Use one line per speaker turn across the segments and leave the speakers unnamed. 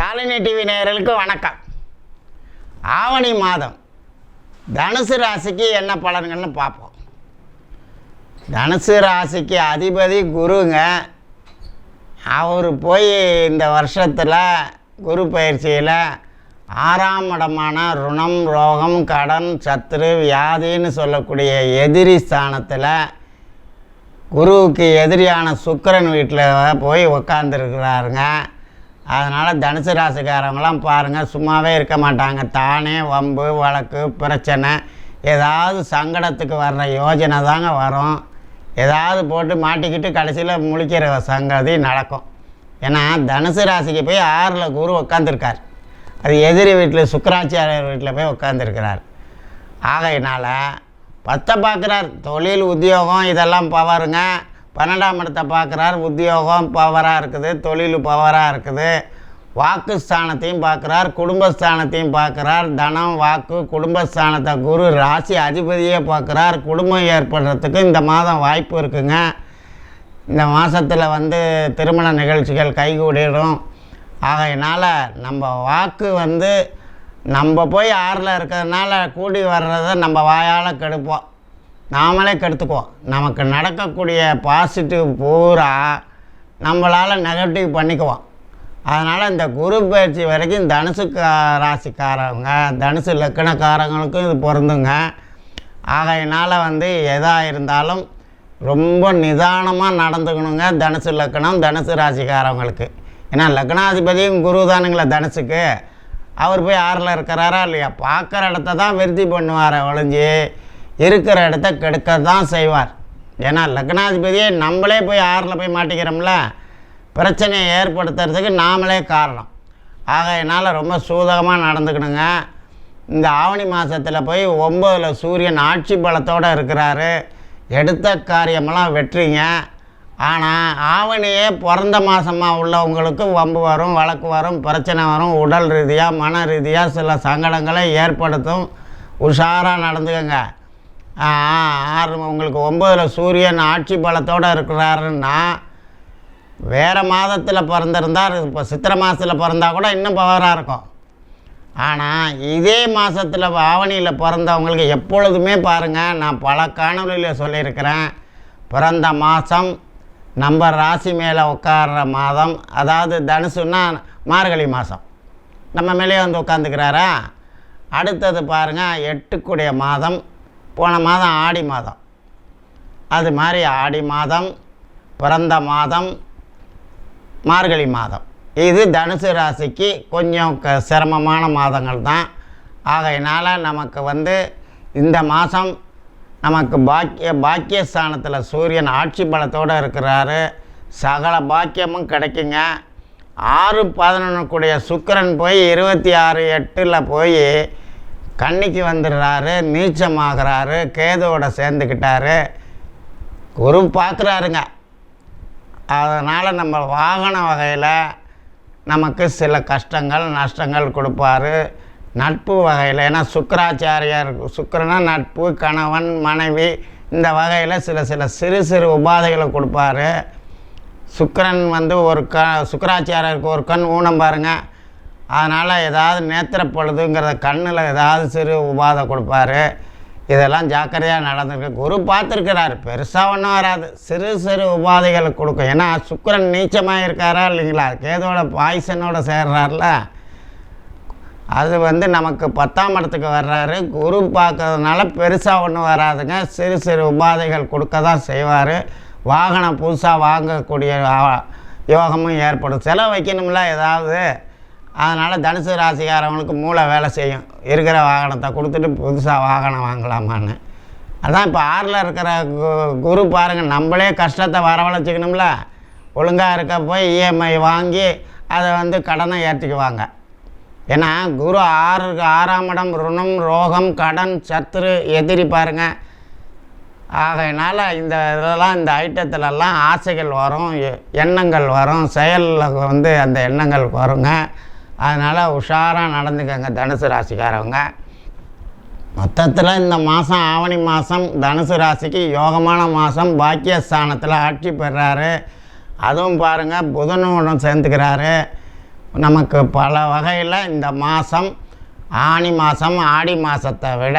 Shalini TV நேயர்களுக்கு வணக்கம். ஆவணி மாதம். தனுசு ராசிக்கு என்ன பலன்கள்னு பார்ப்போம். தனுசு ராசிக்கு அதிபதி குருங்க. அவர் போய் இந்த வருஷத்தில் குரு பயிற்சியில் ஆறாம் இடமான ருணம் ரோகம் கடன் சத்துரு வியாதின்னு சொல்லக்கூடிய எதிரி ஸ்தானத்தில் குருவுக்கு எதிரியான சுக்கரன் வீட்டில் போய் உக்காந்துருக்கிறாருங்க. அதனால் தனுசு ராசிக்காரங்களாம் பாருங்கள் சும்மாவே இருக்க மாட்டாங்க. தானே வம்பு வழக்கு பிரச்சனை. ஏதாவது சங்கடத்துக்கு வர்ற யோஜனை தாங்க வரும். ஏதாவது போட்டு மாட்டிக்கிட்டு கடைசியில் முழிக்கிற சங்கதி நடக்கும். ஏன்னா தனுசு ராசிக்கு போய் ஆறில் குரு உட்காந்துருக்கார் அது எதிரி வீட்டில் சுக்கராச்சாரியர் வீட்டில் போய் உட்காந்துருக்கிறார் ஆகையினால் பத்தை பார்க்குறார் தொழில் உத்தியோகம் இதெல்லாம் பவருங்க பன்னெண்டாம் இடத்தை பார்க்குறார். உத்தியோகம் பவராக இருக்குது தொழில் பவராக இருக்குது. வாக்குஸ்தானத்தையும் பார்க்குறார் குடும்பஸ்தானத்தையும் பார்க்குறார். தனம் வாக்கு குடும்பஸ்தானத்தை குரு ராசி அதிபதியே பார்க்குறார். குடும்பம் ஏற்படுறதுக்கு இந்த மாதம் வாய்ப்பு இருக்குங்க. இந்த மாதத்தில் வந்து திருமண நிகழ்ச்சிகள் கைகூடிடும். ஆகையினால் நம்ம வாக்கு வந்து நம்ம போய் ஆறில் இருக்கிறதுனால கூடி வர்றதை நம்ம வாயால் கெடுப்போம். நாமளே கெடுத்துக்குவோம். நமக்கு நடக்கக்கூடிய பாசிட்டிவ் பூரா நம்மளால் நெகட்டிவ் பண்ணிக்குவோம். அதனால் இந்த குரு பயிற்சி வரைக்கும் தனுசு ராசிக்காரவங்க தனுசு லக்கணக்காரங்களுக்கும் இது பொருந்துங்க. ஆகையினால் வந்து எதாக இருந்தாலும் ரொம்ப நிதானமாக நடந்துக்கணுங்க தனுசு லக்கணம் தனுசு ராசிக்காரவங்களுக்கு. ஏன்னா லக்னாதிபதியும் குரு தானுங்களே தனுசுக்கு. அவர் போய் ஆறில் இருக்கிறாரா இல்லையா? பார்க்குற இடத்த தான் விருத்தி பண்ணுவார் ஒழிஞ்சு. இருக்கிற இடத்த கெடுக்க தான் செய்வார். ஏன்னா லக்னாதிபதியே நம்மளே போய் ஆறில் போய் மாட்டிக்கிறோம்ல பிரச்சனையை ஏற்படுத்துறதுக்கு நாமளே காரணம். ஆக என்னால் ரொம்ப சூதகமாக நடந்துக்கணுங்க. இந்த ஆவணி மாதத்தில் போய் ஒம்பதில் சூரியன் ஆட்சி பலத்தோடு இருக்கிறாரு. எடுத்த காரியமெல்லாம் வெற்றிங்க. ஆனால் ஆவணியே பிறந்த மாதமாக உள்ளவங்களுக்கு வம்பு வரும் வழக்கு வரும் பிரச்சனை வரும் உடல் ரீதியாக மன ரீதியாக சில சங்கடங்களை ஏற்படுத்தும். உஷாராக நடந்துக்கங்க. ஆறு உங்களுக்கு ஒம்பதில் சூரியன் ஆட்சி பலத்தோடு இருக்கிறாருன்னா வேறு மாதத்தில் பிறந்திருந்தார் இப்போ சித்திரை மாதத்தில் பிறந்தால் கூட இன்னும் பவராக இருக்கும். ஆனால் இதே மாதத்தில் ஆவணியில் பிறந்தவங்களுக்கு எப்பொழுதுமே பாருங்கள் நான் பல காணொலியில் சொல்லியிருக்கிறேன். பிறந்த மாதம் நம்ம ராசி மேலே உட்கார்ற மாதம் அதாவது தனுசுன்னா மார்கழி மாதம் நம்ம மேலேயே வந்து உட்காந்துக்கிறாரா அடுத்தது பாருங்கள் எட்டுக்குடைய மாதம் போன மாதம் ஆடி மாதம். அது மாதிரி ஆடி மாதம் பிறந்த மாதம் மார்கழி மாதம். இது தனுசு ராசிக்கு கொஞ்சம் க சிரமமான மாதங்கள் தான். ஆகையினால் நமக்கு வந்து இந்த மாதம் நமக்கு பாக்கிய பாக்கியஸ்தானத்தில் சூரியன் ஆட்சி பலத்தோடு இருக்கிறாரு. சகல பாக்கியமும் கிடைக்குங்க. ஆறு பதினொன்று கூடிய போய் இருபத்தி ஆறு எட்டில் போய் கன்னிக்கு வந்துடுறாரு நீச்சமாகறாரு கேதுவோட சேர்ந்துக்கிட்டாரு. குரு பார்க்குறாருங்க அதனால் நம்ம வாகன வகையில் நமக்கு சில கஷ்டங்கள் நஷ்டங்கள் கொடுப்பாரு. நட்பு வகையில் ஏன்னா சுக்கராச்சாரியார் சுக்கரனா நட்பு கணவன் மனைவி இந்த வகையில் சில சில சிறு சிறு உபாதைகளை கொடுப்பாரு. சுக்கரன் வந்து ஒரு க சுக்கராச்சாரியருக்கு ஒரு கண் ஊனம் பாருங்கள் அதனால் ஏதாவது நேத்திர பொழுதுங்கிற கண்ணில் ஏதாவது சிறு உபாதை கொடுப்பாரு. இதெல்லாம் ஜாக்கிரதையாக நடந்திருக்கு குரு பார்த்துருக்கிறாரு. பெருசாக ஒன்றும் வராது. சிறு சிறு உபாதைகளை கொடுக்கும். ஏன்னா சுக்கரன் நீச்சமாக இருக்காரா இல்லைங்களா? கேதோட பாய்சனோட சேர்றாருல. அது வந்து நமக்கு பத்தாம் இடத்துக்கு வர்றாரு. குரு பார்க்கறதுனால பெருசாக ஒன்றும் வராதுங்க. சிறு சிறு உபாதைகள் கொடுக்க தான் செய்வார். வாகனம் புதுசாக வாங்கக்கூடிய யோகமும் ஏற்படும். செலவு வைக்கணும்ல ஏதாவது? அதனால் தனுசு ராசிக்காரவங்களுக்கு மூளை வேலை செய்யும். இருக்கிற வாகனத்தை கொடுத்துட்டு புதுசாக வாகனம் வாங்கலாமான்னு. அதான் இப்போ ஆறில் இருக்கிற கு- குரு பாருங்கள் நம்மளே கஷ்டத்தை வரவழைச்சிக்கணும்ல. ஒழுங்காக இருக்க போய் இஎம்ஐ வாங்கி அதை வந்து கடனை ஏற்றிக்குவாங்க ஏன்னா குரு ஆறு ஆறாம் இடம் ருணம் ரோகம் கடன் சத்துரு எதிரி பாருங்க. ஆகையினால் இந்த இதெல்லாம் இந்த ஐட்டத்துலலாம் ஆசைகள் வரும் எ- எண்ணங்கள் வரும். செயலில் வந்து அந்த எண்ணங்கள் வருங்க. அதனால் உஷாராக நடந்துக்கங்க தனுசு ராசிக்காரவங்க. மொத்தத்தில் இந்த மாதம் ஆவணி மாதம் தனுசு ராசிக்கு யோகமான மாதம் பாக்கியஸ்தானத்தில் ஆட்சி பெறாரு. அதுவும் பாருங்கள் புதனுடன் சேர்ந்துக்கிறாரு. நமக்கு பல வகையில் இந்த மாதம் ஆணி மாதம் ஆடி மாதத்தை விட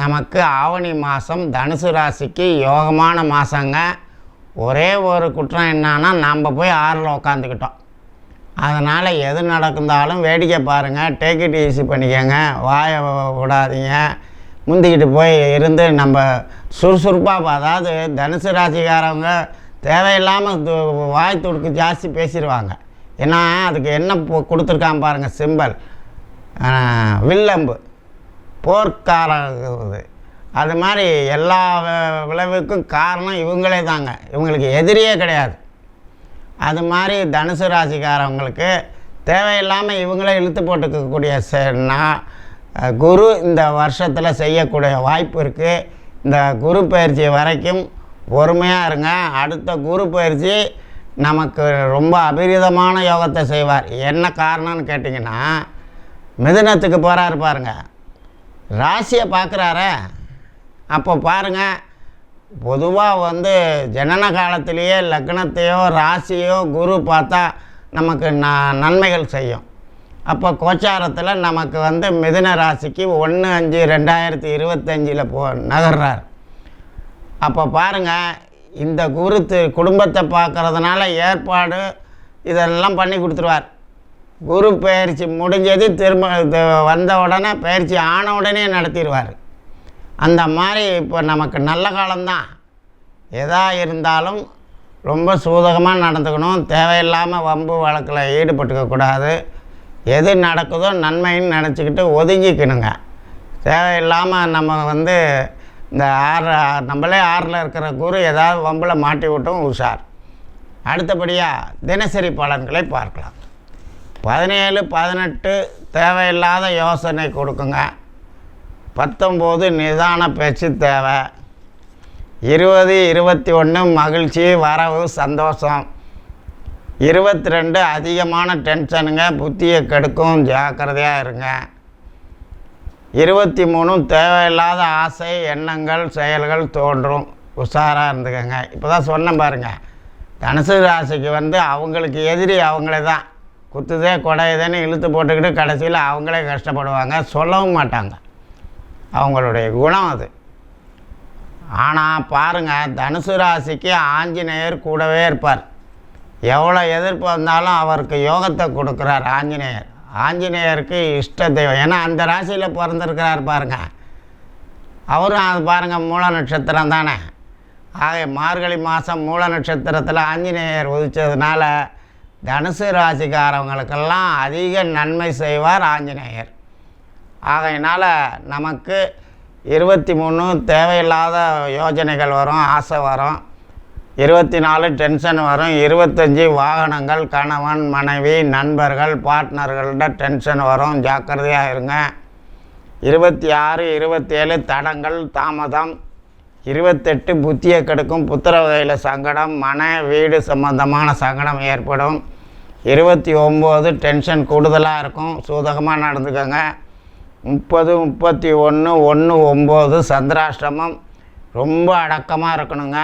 நமக்கு ஆவணி மாதம் தனுசு ராசிக்கு யோகமான மாதங்க ஒரே ஒரு குற்றம் என்னன்னா நாம் போய் ஆறில் உக்காந்துக்கிட்டோம். அதனால் எது நடந்தாலும் வேடிக்கை பாருங்கள் டேக் இட் ஈஸி பண்ணிக்கோங்க. வாயை விடாதீங்க. முந்திக்கிட்டு போய் இருந்து நம்ம சுறுசுறுப்பாக அதாவது தனுசு ராசிக்காரவங்க தேவையில்லாமல் வாய் துடுக்கு ஜாஸ்தி பேசிடுவாங்க ஏன்னா அதுக்கு என்ன பொ- கொடுத்துருக்கான் பாருங்கள் சிம்பல் வில்லம்பு. போர்க்காரது அது மாதிரி எல்லா விளைவுக்கும் காரணம் இவங்களே தாங்க. இவங்களுக்கு எதிரியே கிடையாது. அது மாதிரி தனுசு ராசிக்காரவங்களுக்கு தேவையில்லாமல் இவங்களே இழுத்து போட்டுக்கக்கூடிய செ- குரு இந்த வருஷத்தில் செய்யக்கூடிய வாய்ப்பு இருக்குது இந்த குரு பயிற்சி வரைக்கும் பொறுமையாக இருங்க. அடுத்த குரு பயிற்சி நமக்கு ரொம்ப அபரிதமான யோகத்தை செய்வார். என்ன காரணம்னு கேட்டிங்கன்னா மிதுனத்துக்கு போகிறாரு பாருங்க. ராசியை பார்க்குறாரே அப்போ பாருங்கள் பொதுவாக வந்து ஜனன காலத்திலேயே லக்னத்தையோ ராசியோ குரு பார்த்தா நமக்கு ந நன்மைகள் செய்யும். அப்போ கோச்சாரத்தில் நமக்கு வந்து மிதுன ராசிக்கு ஒன்று அஞ்சு ரெண்டாயிரத்தி இருபத்தஞ்சில் போ நகர்றார். அப்போ பாருங்கள் இந்த குரு குடும்பத்தை பார்க்கறதுனால ஏற்பாடு இதெல்லாம் பண்ணி கொடுத்துருவார். குரு பயிற்சி முடிஞ்சது திரும்ப இது வந்த உடனே பயிற்சி ஆன உடனே நடத்திடுவார். அந்த மாதிரி இப்போ நமக்கு நல்ல காலம்தான். எதா இருந்தாலும் ரொம்ப சூதகமாக நடந்துக்கணும். தேவையில்லாமல் வம்பு வழக்கில் ஈடுபட்டுக்கக்கூடாது எது நடக்குதோ நன்மைன்னு நினச்சிக்கிட்டு ஒதுங்கிக்கணுங்க. தேவையில்லாமல் நம்ம வந்து இந்த ஆறு நம்மளே ஆறில் இருக்கிற குரு ஏதாவது வம்பில் மாட்டி விட்டும் உஷார். அடுத்தபடியாக தினசரி பலன்களை பார்க்கலாம். பதினேழு பதினெட்டு தேவையில்லாத யோசனை கொடுக்குங்க. பத்தொம்போது நிதான பேச்சு தேவை. இருபது இருபத்தி ஒன்று மகிழ்ச்சி வரவு சந்தோஷம். இருபத்தி ரெண்டு அதிகமான டென்ஷனுங்க புத்தியை கெடுக்கும் ஜாக்கிரதையாக இருங்க. இருபத்தி மூணு தேவையில்லாத ஆசை எண்ணங்கள் செயல்கள் தோன்றும். உஷாராக இருந்துக்கங்க. இப்போ தான் சொன்னேன் பாருங்கள் தனுசு ராசிக்கு வந்து அவங்களுக்கு எதிரி அவங்களே தான். குத்துதே கொடையுதேன்னு இழுத்து போட்டுக்கிட்டு கடைசியில் அவங்களே கஷ்டப்படுவாங்க. சொல்லவும் மாட்டாங்க. அவங்களுடைய குணம் அது. ஆனால் பாருங்கள் தனுசு ராசிக்கு ஆஞ்சநேயர் கூடவே இருப்பார். எவ்வளோ எதிர்ப்பு வந்தாலும் அவருக்கு யோகத்தை கொடுக்குறார் ஆஞ்சநேயர். ஆஞ்சநேயருக்கு இஷ்ட தெய்வம். ஏன்னா அந்த ராசியில் பிறந்திருக்கிறார் பாருங்கள் அவரும் அது பாருங்கள் மூல நட்சத்திரம் தானே. ஆக மார்கழி மாதம் மூல நட்சத்திரத்தில் ஆஞ்சநேயர் உதித்ததுனால தனுசு ராசிக்காரவங்களுக்கெல்லாம் அதிக நன்மை செய்வார் ஆஞ்சநேயர். ஆகையினால் நமக்கு இருபத்தி மூணு தேவையில்லாத யோஜனைகள் வரும் ஆசை வரும். இருபத்தி நாலு டென்ஷன் வரும். இருபத்தஞ்சி வாகனங்கள் கணவன் மனைவி நண்பர்கள் பார்ட்னர்கள்ட டென்ஷன் வரும். ஜாக்கிரதையாக இருங்க. இருபத்தி ஆறு இருபத்தேழு தடங்கள் தாமதம். இருபத்தெட்டு புத்தியை கெடுக்கும் புத்திர வகையில் சங்கடம் மன வீடு சம்பந்தமான சங்கடம் ஏற்படும். இருபத்தி ஒம்பது டென்ஷன் கூடுதலாக இருக்கும். சூதகமாக நடந்துக்கோங்க. முப்பது முப்பத்தி ஒன்று ஒன்று ஒம்பது சந்திராஷ்டமம். ரொம்ப அடக்கமாக இருக்கணுங்க.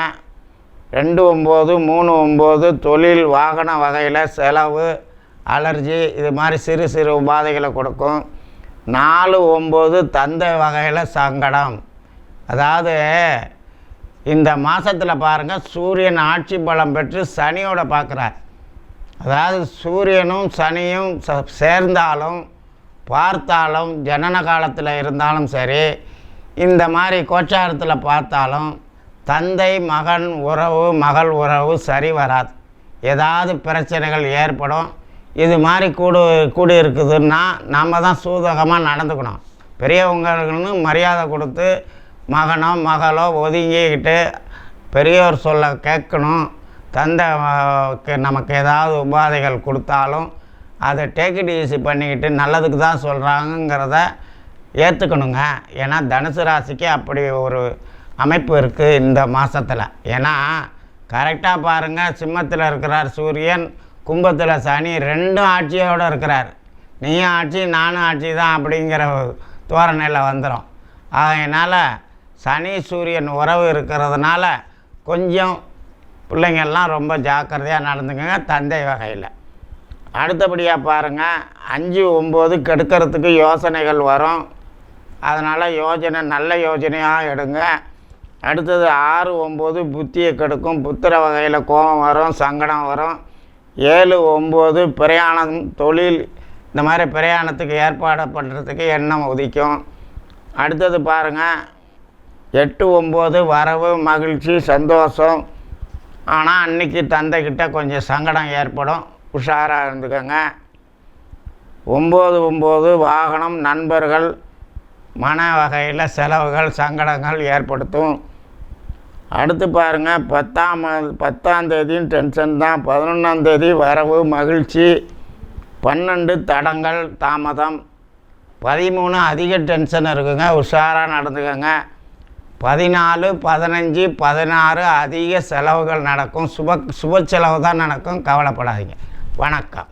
ரெண்டு ஒம்பது மூணு ஒம்பது தொழில் வாகன வகையில் செலவு அலர்ஜி இது மாதிரி சிறு சிறு உபாதைகளை கொடுக்கும். நாலு ஒம்பது தந்தை வகையில் சங்கடம். அதாவது இந்த மாதத்தில் பாருங்கள் சூரியன் ஆட்சி பலம் பெற்று சனியோட பார்க்குறார் அதாவது சூரியனும் சனியும் ச- சேர்ந்தாலும் பார்த்தாலும் ஜனன காலத்தில் இருந்தாலும் சரி இந்த மாதிரி கோச்சாரத்தில் பார்த்தாலும் தந்தை மகன் உறவு மகள் உறவு சரி வராது. ஏதாவது பிரச்சனைகள் ஏற்படும். இது மாதிரி கூடு கூடி இருக்குதுன்னா நம்ம தான் சூதகமாக நடந்துக்கணும். பெரியவங்களுக்கு மரியாதை கொடுத்து மகனோ மகளோ ஒதுங்கிக்கிட்டு பெரியோர் சொல்ல கேட்கணும். தந்தை நமக்கு ஏதாவது உபாதைகள் கொடுத்தாலும் அதை டேக் இட் ஈஸி பண்ணிக்கிட்டு நல்லதுக்கு தான் சொல்கிறாங்கங்கிறத ஏற்றுக்கணுங்க ஏன்னா தனுசு ராசிக்கு அப்படி ஒரு அமைப்பு இருக்குது இந்த மாதத்தில் ஏன்னா கரெக்டாக பாருங்கள் சிம்மத்தில் இருக்கிறார் சூரியன் கும்பத்தில் சனி ரெண்டும் ஆட்சியோடு இருக்கிறார். நீயும் ஆட்சி நானும் ஆட்சி தான் அப்படிங்கிற தோரணையில் வந்துடும் அதனால் சனி சூரியன் உறவு இருக்கிறதுனால கொஞ்சம் பிள்ளைங்கள்லாம் ரொம்ப ஜாக்கிரதையாக நடந்துக்கங்க தந்தை வகையில். அடுத்தபடியாக பாருங்கள் அஞ்சு ஒம்பது கெடுக்கிறதுக்கு யோசனைகள் வரும். அதனால் யோஜனை நல்ல யோஜனையாக எடுங்க. அடுத்தது ஆறு ஒம்பது புத்தியை கெடுக்கும். புத்திர வகையில் கோபம் வரும் சங்கடம் வரும். ஏழு ஒம்பது பிரயாணம் தொழில் இந்த மாதிரி பிரயாணத்துக்கு ஏற்பாடு பண்ணுறதுக்கு எண்ணம் உதிக்கும். அடுத்தது பாருங்கள் எட்டு ஒம்பது வரவு மகிழ்ச்சி சந்தோஷம். ஆனால் அன்னைக்கு தந்தைக்கிட்ட கொஞ்சம் சங்கடம் ஏற்படும். உஷாராக இருந்துக்கோங்க. ஒம்பது ஒம்பது வாகனம் நண்பர்கள் மன வகையில் செலவுகள் சங்கடங்கள் ஏற்படுத்தும். அடுத்து பாருங்கள் பத்தாம் மா- பத்தாம் தேதியும் டென்ஷன் தான். பதினொன்றாம் தேதி வரவு மகிழ்ச்சி. பன்னெண்டு தடங்கள் தாமதம். பதிமூணு அதிக டென்ஷன் இருக்குங்க. உஷாராக நடந்துக்கோங்க. பதினாலு பதினஞ்சு பதினாறு அதிக செலவுகள் நடக்கும். சுப சுப செலவு தான் நடக்கும். கவலைப்படாதீங்க. வணக்கம்.